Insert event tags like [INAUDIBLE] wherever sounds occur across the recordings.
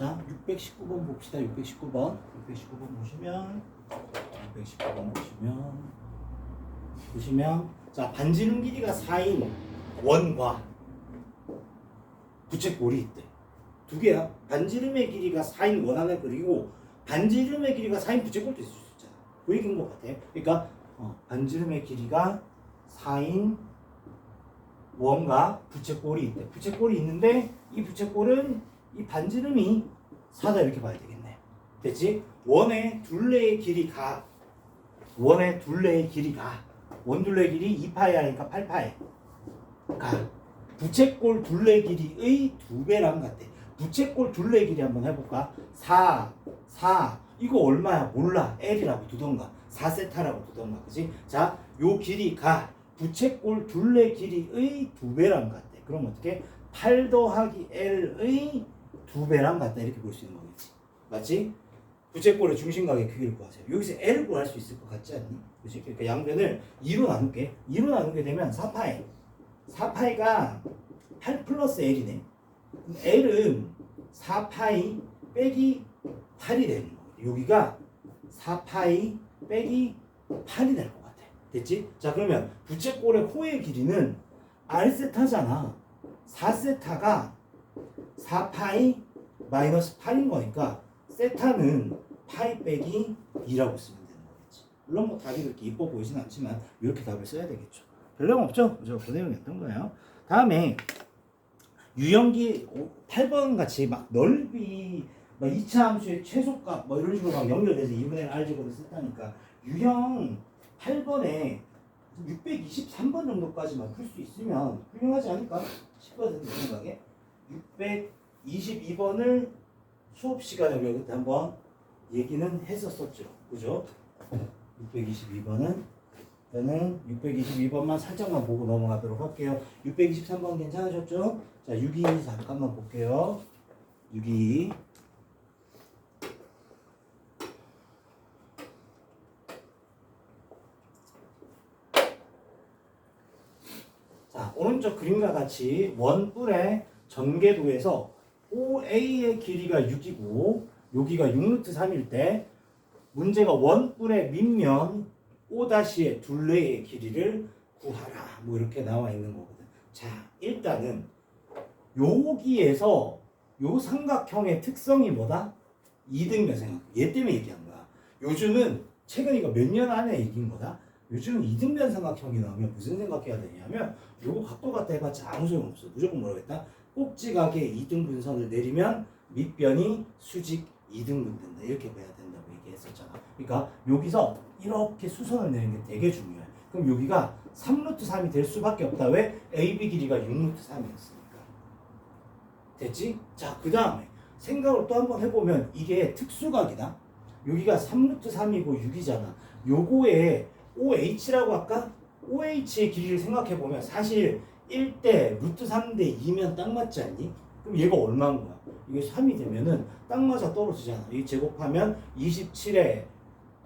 자, 619번 봅시다. 619번. 619번 보시면 619번 보시면 보시면 자, 반지름 길이가 4인 원과 부채꼴이 있대. 두 개야. 반지름의 길이가 4인 원 하나 그리고 반지름의 길이가 4인 부채꼴도 있을 수 있잖아. 그 얘기인 것 같아. 그러니까 어, 반지름의 길이가 4인 원과 부채꼴이 있대. 부채꼴이 있는데 이 부채꼴은 이 반지름이 4다 이렇게 봐야 되겠네. 됐지? 원의 둘레의 길이가 원의 둘레의 길이가 원둘레 길이 2파이 하니까 8파이 가 부채꼴 둘레 길이의 두 배랑 같대. 부채꼴 둘레 길이 한번 해볼까? 4, 4 이거 얼마야? 몰라. L이라고 두던가 4세타라고 두던가 그지? 자, 요 길이가 부채꼴 둘레 길이의 두 배랑 같대. 그럼 어떻게? 8 더하기 L의 두 배랑 같다 이렇게 볼 수 있는 거겠지. 맞지? 부채꼴의 중심각의 크기를 구하세요. 여기서 L을 구할 수 있을 것 같지 않니? 그치? 그러니까 양변을 2로 나눌게. 2로 나누게 되면 4파이. 4파이가 8 플러스 L이네. L은 4파이 빼기 8이 되는 거거든. 여기가 4파이 빼기 8이 될 것 같아. 됐지? 자, 그러면 부채꼴의 호의 길이는 R세타잖아. 4세타가 4파이 마이너스 8인 거니까 세타는 파이 빼기 2라고 쓰면 되는 거겠지. 물론 뭐 답이 그렇게 이뻐 보이진 않지만 이렇게 답을 써야 되겠죠. 별내용 없죠? 저 고내용이었던 거예요. 다음에 유형기 8번 같이 막 넓이 막 2차 함수의 최소값 뭐 이런 식으로 막 연결돼서 2분의 1 알제곱을 썼다니까 유형 8번에 623번 정도까지만 풀 수 있으면 훌륭하지 않을까 싶거든요 제 생각에 622번을 수업 시간에 우리가 그때 한번 얘기는 했었었죠 그죠? 622번은 저는 622번만 살짝만 보고 넘어가도록 할게요 623번 괜찮으셨죠? 자 622 잠깐만 볼게요 622 자, 오른쪽 그림과 같이 원뿔의 전개도에서 OA의 길이가 6이고 여기가 6루트 3일 때 문제가 원뿔의 밑면 O-의 둘레의 길이를 구하라 뭐 이렇게 나와 있는 거거든. 자, 일단은 여기에서 요 삼각형의 특성이 뭐다? 이등변 삼각. 얘 때문에 얘기한 거야. 요즘은 최근 이거 몇 년 안에 이긴 거다. 요즘은 이등변 삼각형이 나오면 무슨 생각해야 되냐면 요거 각도 같다 해봤자 아무 소용 없어. 무조건 했다? 꼭지각에 2등 분선을 내리면 밑변이 수직 2등분 된다. 이렇게 봐야 된다고 얘기했었잖아. 그러니까 여기서 이렇게 수선을 내는 게 되게 중요해. 그럼 여기가 3루트 3이 될 수밖에 없다. 왜? AB 길이가 6루트 3이었으니까. 됐지? 자, 그 다음에 생각을 또 한번 해보면 이게 특수각이다. 여기가 3루트 3이고 6이잖아. 요거에 OH라고 할까? OH의 길이를 생각해보면 사실 1대 루트 3대 2면 딱 맞지 않니? 그럼 얘가 얼마인 거야? 이게 3이 되면은 딱 맞아 떨어지잖아. 이 제곱하면 27에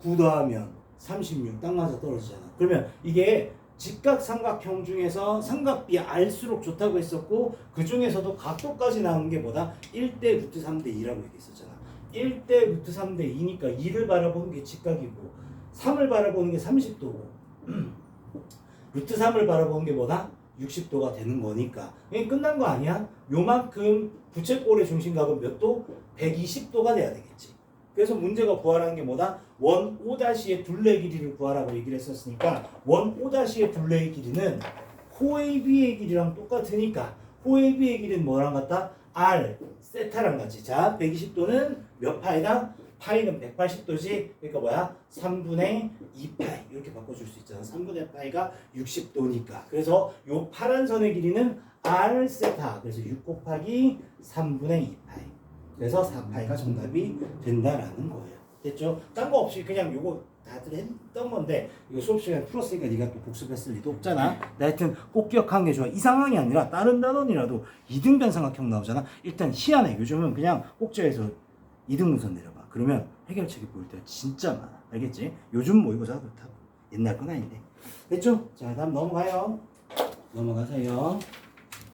9 더하면 36 딱 맞아 떨어지잖아. 그러면 이게 직각 삼각형 중에서 삼각비 알수록 좋다고 했었고 그 중에서도 각도까지 나오는 게 뭐다? 1대 루트 3대 2라고 얘기했었잖아. 1대 루트 3대 2니까 2를 바라보는 게 직각이고 3을 바라보는 게 30도고 [CLEARS THROAT] 루트 3을 바라보는 게 뭐다? 60도가 되는 거니까 이게 끝난 거 아니야? 요만큼 부채꼴의 중심각은 몇 도? 120도가 돼야 되겠지. 그래서 문제가 구하라는 게 뭐다? 원 O의 둘레 길이를 구하라고 얘기를 했었으니까 원 O의 둘레의 길이는 호AB의 길이랑 똑같으니까 호AB의 길이는 뭐랑 같다? R 세타랑 같이 자 120도는 몇 파이다? 파이는 180도지 그러니까 뭐야? 3분의 2파이 이렇게 바꿔줄 수 있잖아 3분의 파이가 60도니까 그래서 요 파란 선의 길이는 R 세타 그래서 6 곱하기 3분의 2파이 그래서 4파이가 정답이 된다라는 거예요 됐죠? 딴 거 없이 그냥 요거 다들 했던 건데 이거 수업 시간에 풀었으니까 네가 또 복습했을 리도 없잖아. 근데 하여튼 꼭 기억하는 게 좋아. 이 상황이 아니라 다른 단원이라도 이등변 삼각형 나오잖아. 일단 희한해. 요즘은 그냥 꼭지에서 이등 무선 내려봐. 그러면 해결책이 보일 때가 진짜 많아. 알겠지? 요즘 모의고사가 그렇다고. 옛날 건 아닌데. 됐죠? 자 다음 넘어가요. 넘어가세요.